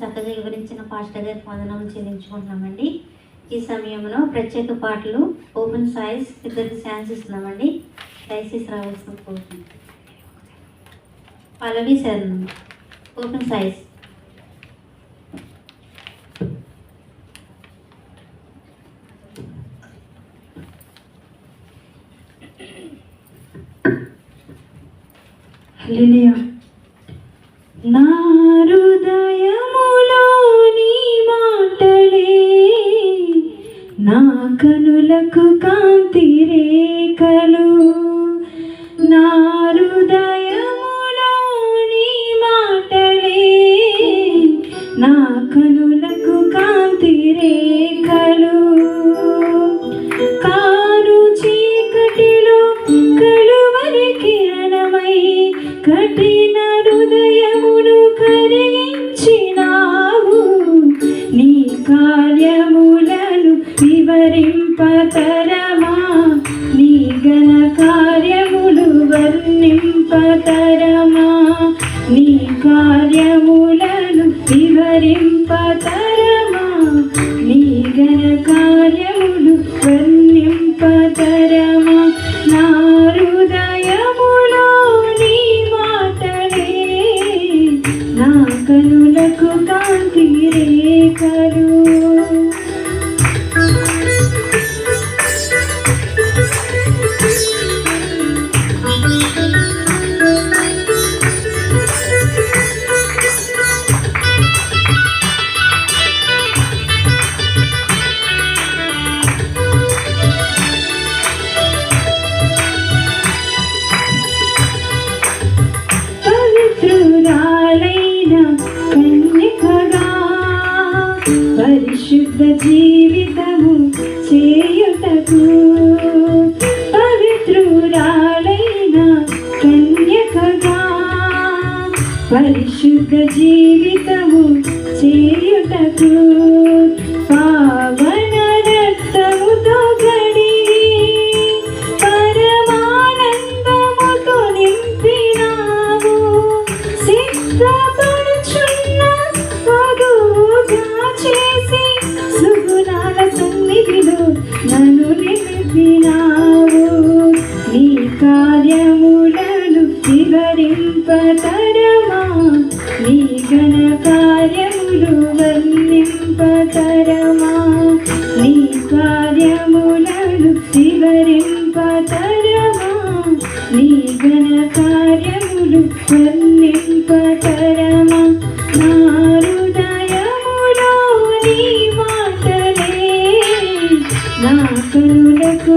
చక్కగా వివరించిన పాస్టర్ గారికి వందనం చెల్లించుకుంటున్నామండి. ఈ సమయంలో ప్రత్యేక పాటలు ఓపెన్ సాయిస్ ఇద్దరికి ఛాన్స్ ఇస్తున్నామండి. దయచేసి రావాల్సిన కోరుతున్నాం పల్లవి శరణం. ఓపెన్ సాయిస్ Hallelujah. నా కనులకు కాంతి నీ కార్యములను పవిత్రురాలైన కన్యకగా పరిశుద్ధ జీవితము చేయుటకు పవిత్రురాలైన కన్యకగా పరిశుద్ధ జీవితము చేయుటకు పావన కార్యములు వర్ణింపతరమా? నీ కార్యములను వివరింపతరమా? నీ ఘన కార్యములు వర్ణింపతరమా? నా హృదయములో నీ మాటలే. నా కనులకు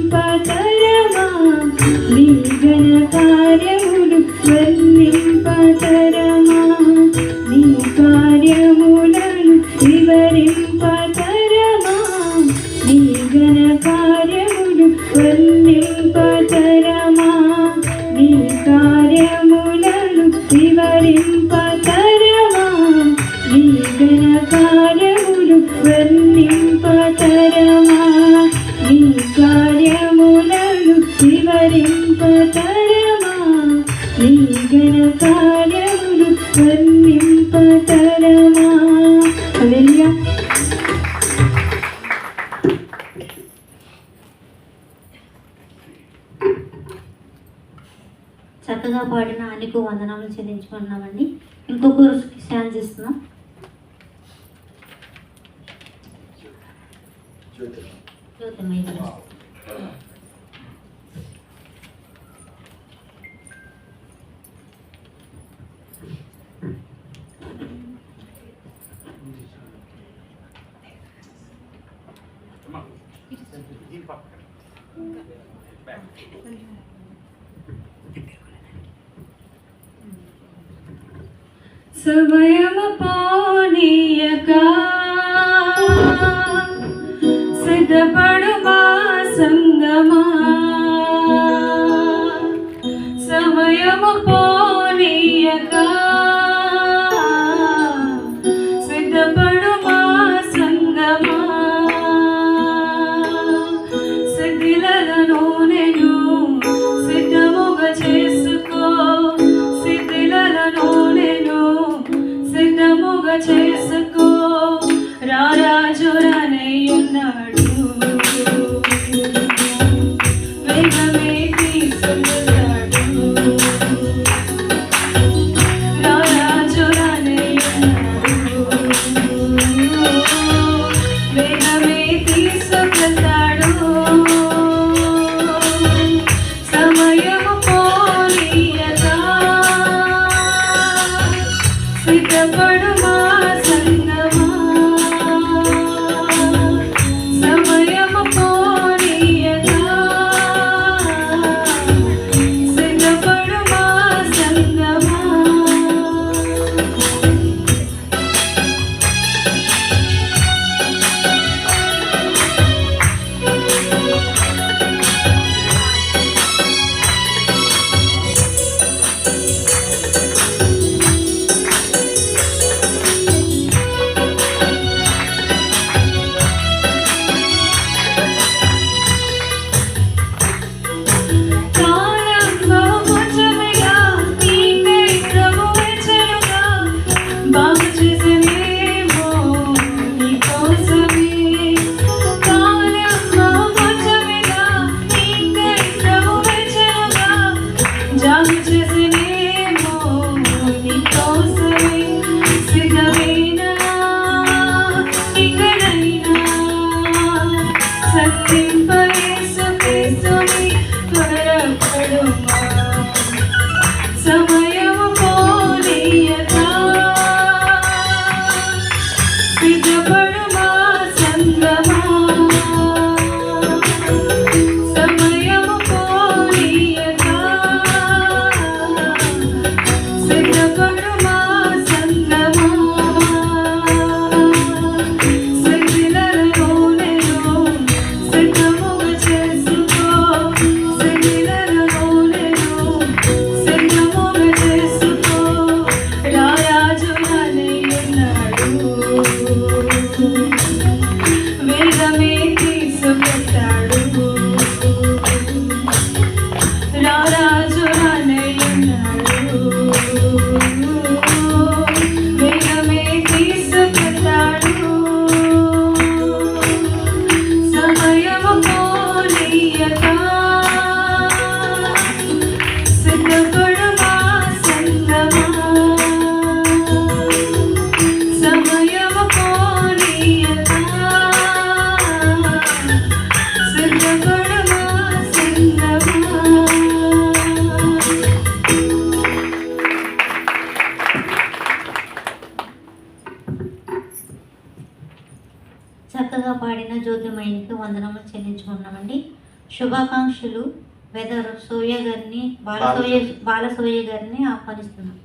నీ కార్యములు వర్ణింపతరమా? హల్లెలూయా. చక్కగా పాడిన అనికు వందనాలు చెల్లించుకుంటున్నామండి. ఇంకొకరు ఛాన్స్ ఇస్తున్నాం జ్యోతిమయ్య సవయమ పానీయగా సిద్ధపడు Someone చక్కగా పాడిన జ్యోతిమయ్యకి వందనములు చెల్లించుకున్నామండి. శుభాకాంక్షలు. వెదర్ సూర్య గారిని బాలసూయ. బాలసూయ గారిని ఆహ్వానిస్తున్నాం.